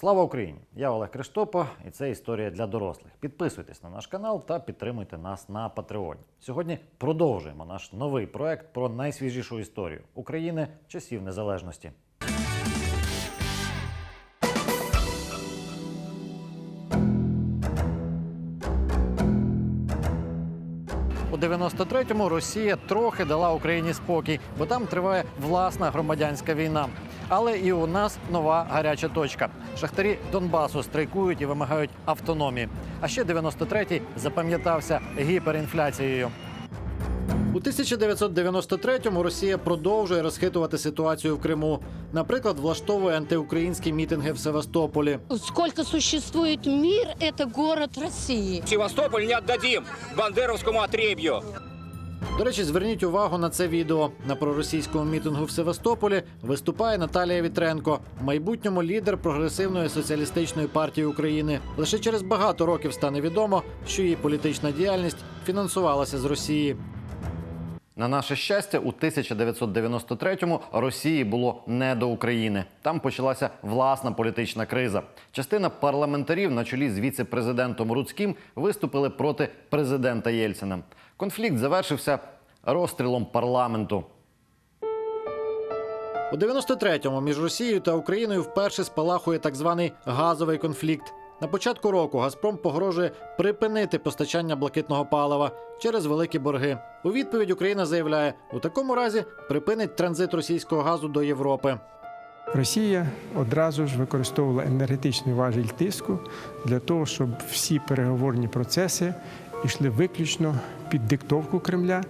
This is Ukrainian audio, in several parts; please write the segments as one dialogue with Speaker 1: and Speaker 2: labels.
Speaker 1: Слава Україні! Я Олег Криштопо, і це історія для дорослих. Підписуйтесь на наш канал та підтримуйте нас на Патреоні. Сьогодні продовжуємо наш новий проект про найсвіжішу історію України часів незалежності. У 93-му Росія трохи дала Україні спокій, бо там триває власна громадянська війна. Але і у нас нова гаряча точка. Шахтарі Донбасу страйкують і вимагають автономії. А ще 93-й запам'ятався гіперінфляцією. У 1993-му Росія продовжує розхитувати ситуацію в Криму. Наприклад, влаштовує антиукраїнські мітинги в Севастополі.
Speaker 2: Сколько существует мир, это город России.
Speaker 3: Севастополь не отдадим бандеровскому отребью.
Speaker 1: До речі, зверніть увагу на це відео. На проросійському мітингу в Севастополі виступає Наталія Вітренко, майбутньому лідер прогресивної соціалістичної партії України. Лише через багато років стане відомо, що її політична діяльність фінансувалася з Росії. На наше щастя, у 1993-му Росії було не до України. Там почалася власна політична криза. Частина парламентарів на чолі з віце-президентом Руцьким виступили проти президента Єльцина. Конфлікт завершився розстрілом парламенту. У 93-му між Росією та Україною вперше спалахує так званий газовий конфлікт. На початку року Газпром погрожує припинити постачання блакитного палива через великі борги. У відповідь Україна заявляє, у такому разі припинить транзит російського газу до Європи.
Speaker 4: Росія одразу ж використовувала енергетичний важіль тиску для того, щоб всі переговорні процеси йшли виключно під диктовку Кремля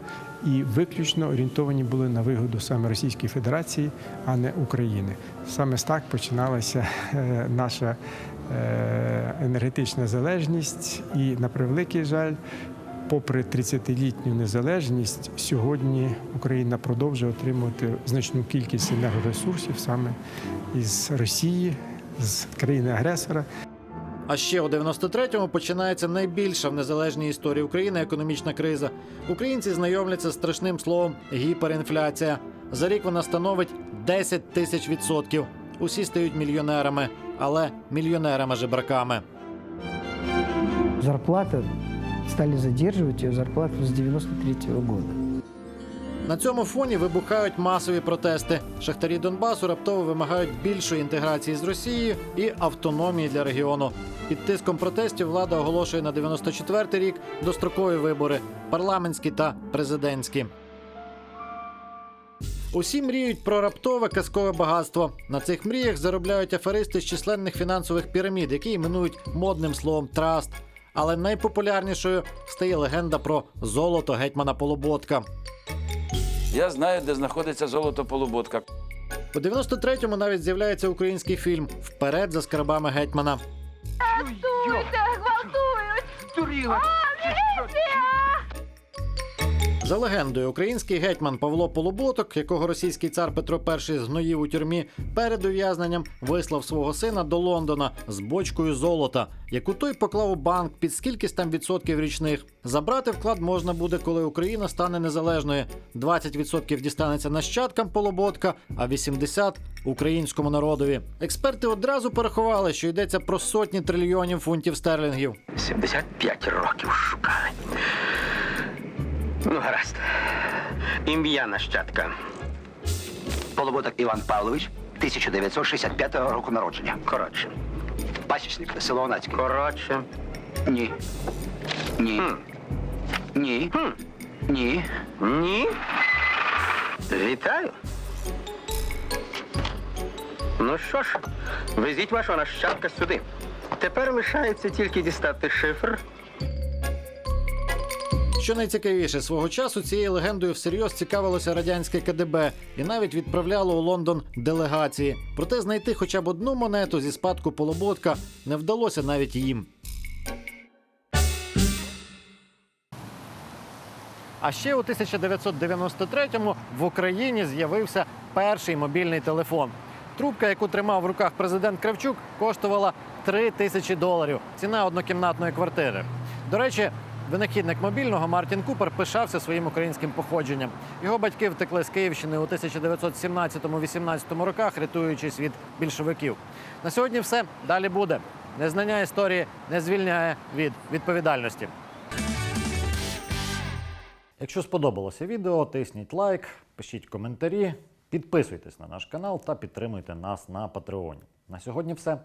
Speaker 4: і виключно орієнтовані були на вигоду саме Російської Федерації, а не України. Саме так починалася е, наша енергетична залежність, і на превеликий жаль. Попри 30-літню незалежність, сьогодні Україна продовжує отримувати значну кількість енергоресурсів саме із Росії, з країни-агресора.
Speaker 1: А ще у 93-му починається найбільша в незалежній історії України економічна криза. Українці знайомляться з страшним словом гіперінфляція. За рік вона становить 10 тисяч відсотків. Усі стають мільйонерами, але мільйонерами-жебраками.
Speaker 5: Зарплата стали задерживать ее зарплату с 93 года.
Speaker 1: На цьому фоні вибухають масові протести. Шахтарі Донбасу раптово вимагають більшої інтеграції з Росією і автономії для регіону. Під тиском протестів влада оголошує на 94-й рік дострокові вибори парламентські та президентські. Усі мріють про раптове казкове багатство. На цих мріях заробляють аферисти з численних фінансових пірамід, які іменують модним словом траст. Але найпопулярнішою стає легенда про золото гетьмана Полуботка.
Speaker 6: Я знаю, де знаходиться золото полуботка.
Speaker 1: У 93-му навіть з'являється український фільм Вперед за скарбами гетьмана. За легендою, український гетьман Павло Полуботок, якого російський цар Петро І згноїв у тюрмі, перед ув'язненням вислав свого сина до Лондона з бочкою золота, яку той поклав у банк під скількись там відсотків річних. Забрати вклад можна буде, коли Україна стане незалежною. 20% дістанеться нащадкам Полуботка, а 80% – українському народові. Експерти одразу порахували, що йдеться про сотні трильйонів фунтів стерлінгів.
Speaker 7: 75 років шукали. Ну, гаразд. Ім'я нащадка. Полуботок Іван Павлович, 1965 року народження. Коротше. Пасічник, село Онацьке. Коротше. Ні. Ні. Ні. Ні. Ні. Вітаю. Ну що ж, везіть вашого нащадка сюди. Тепер лишається тільки дістати шифр
Speaker 1: Що найцікавіше, свого часу цією легендою всерйоз цікавилося радянське КДБ і навіть відправляло у Лондон делегації. Проте знайти хоча б одну монету зі спадку Полуботка не вдалося навіть їм. А ще у 1993-му в Україні з'явився перший мобільний телефон. Трубка, яку тримав в руках президент Кравчук, коштувала 3 тисячі доларів. Ціна однокімнатної квартири. До речі, Винахідник мобільного Мартін Купер пишався своїм українським походженням. Його батьки втекли з Київщини у 1917-18 роках, рятуючись від більшовиків. На сьогодні все далі буде. Незнання історії не звільняє від відповідальності. Якщо сподобалося відео, тисніть лайк, пишіть коментарі, підписуйтесь на наш канал та підтримуйте нас на Патреоні. На сьогодні все.